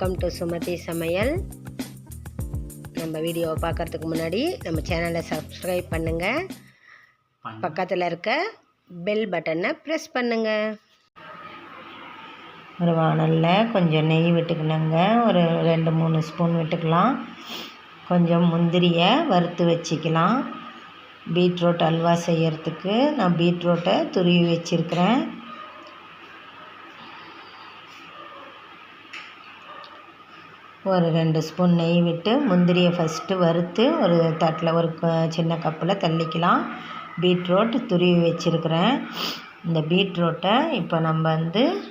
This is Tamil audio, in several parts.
டு சுமதி சமையல் நம்ம வீடியோவை பார்க்குறதுக்கு முன்னாடி நம்ம சேனலை சப்ஸ்கிரைப் பண்ணுங்கள் பக்கத்தில் இருக்க பெல் பட்டனை ப்ரெஸ் பண்ணுங்கள் ஒரு வானலில் கொஞ்சம் நெய் விட்டுக்கணுங்க. ஒரு ரெண்டு மூணு ஸ்பூன் விட்டுக்கலாம். கொஞ்சம் முந்திரியை வறுத்து வச்சுக்கலாம். பீட்ரூட் அல்வா செய்யறதுக்கு நான் பீட்ரூட்டை துருவி வச்சுருக்கிறேன். ஒரு ரெண்டு ஸ்பூன் நெய் விட்டு முந்திரியை ஃபஸ்ட்டு வறுத்து ஒரு தட்டில் ஒரு க- சின்ன கப்பில் தள்ளிக்கலாம். பீட்ரூட் துருவி வச்சுருக்கிறேன். இந்த பீட்ரூட்டை இப்போ நம்ம வந்து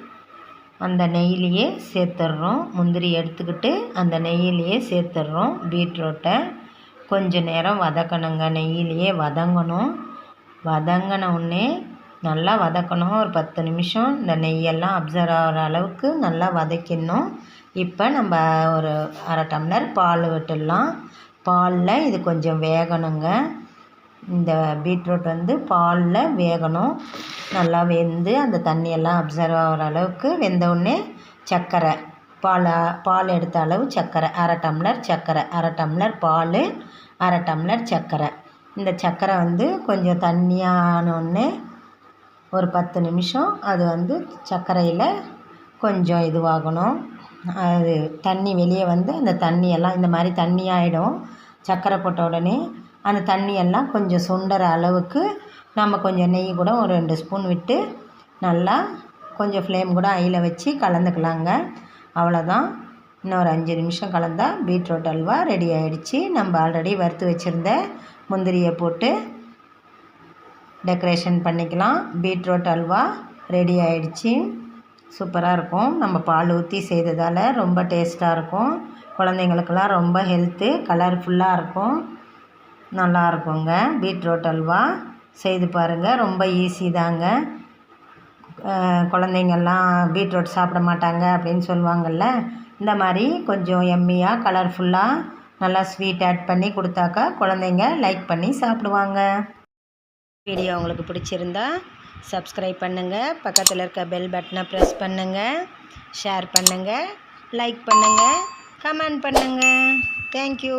அந்த நெய்யிலையே சேர்த்துட்றோம். முந்திரி எடுத்துக்கிட்டு அந்த நெய்யிலையே சேர்த்துட்றோம் பீட்ரூட்டை. கொஞ்சம் நேரம் வதக்கணுங்க. நெய்யிலையே வதங்கணும். வதங்கின உடனே நல்லா வதக்கணும். ஒரு பத்து நிமிஷம் இந்த நெய்யெல்லாம் அப்சர்வ் ஆகிற அளவுக்கு நல்லா வதக்கிடணும். இப்போ நம்ம ஒரு அரை டம்ளர் பால் விட்டுடலாம். பாலில் இது கொஞ்சம் வேகணுங்க. இந்த பீட்ரூட் வந்து பாலில் வேகணும். நல்லா வெந்து அந்த தண்ணியெல்லாம் அப்சர்வ் ஆகிற அளவுக்கு வெந்தவுடனே சர்க்கரை. பால் பால் எடுத்த அளவு சர்க்கரை. அரை டம்ளர் சர்க்கரை. அரை டம்ளர் பால் அரை டம்ளர் சர்க்கரை. இந்த சர்க்கரை வந்து கொஞ்சம் தண்ணியானோடனே ஒரு பத்து நிமிஷம் அது வந்து சர்க்கரையில் கொஞ்சம் இதுவாகணும். அது தண்ணி வெளியே வந்து அந்த தண்ணியெல்லாம் இந்த மாதிரி தண்ணி ஆகிடும் சர்க்கரை போட்ட உடனே அந்த தண்ணியெல்லாம் கொஞ்சம் சுண்டற அளவுக்கு நம்ம கொஞ்சம் நெய் கூட ஒரு ரெண்டு ஸ்பூன் விட்டு நல்லா கொஞ்சம் ஃப்ளேம் கூட ஐயில் வச்சு கலந்துக்கலாங்க. அவ்வளோதான். இன்னும் ஒரு அஞ்சு நிமிஷம் கலந்தால் பீட்ரூட் அல்வா ரெடி ஆகிடுச்சி நம்ம ஆல்ரெடி வறுத்து வச்சுருந்த முந்திரியை போட்டு டெக்கரேஷன் பண்ணிக்கலாம். பீட்ரூட் அல்வா ரெடி ஆயிடுச்சு. சூப்பராக இருக்கும். நம்ம பால் ஊற்றி செய்ததால் ரொம்ப டேஸ்ட்டாக இருக்கும். குழந்தைங்களுக்கெல்லாம் ரொம்ப ஹெல்த்து கலர்ஃபுல்லாக இருக்கும். நல்லா இருக்குங்க. பீட்ரூட் அல்வா செய்து பாருங்கள் ரொம்ப ஈஸி தாங்க. குழந்தைங்கள்லாம் குழந்தைங்கெல்லாம் பீட்ரூட் சாப்பிட மாட்டாங்க அப்படின்னு சொல்லுவாங்கள்ல இந்த மாதிரி கொஞ்சம் எம்மியாக கலர்ஃபுல்லாக நல்லா ஸ்வீட் ஆட் பண்ணி கொடுத்தாக்கா குழந்தைங்க லைக் பண்ணி சாப்பிடுவாங்க. வீடியோ உங்களுக்கு பிடிச்சிருந்தா சப்ஸ்கிரைப் பண்ணுங்கள் பக்கத்தில் இருக்க பெல் பட்டனை ப்ரெஸ் பண்ணுங்கள் ஷேர் பண்ணுங்கள் லைக் பண்ணுங்கள் கமெண்ட் பண்ணுங்கள் தேங்க்யூ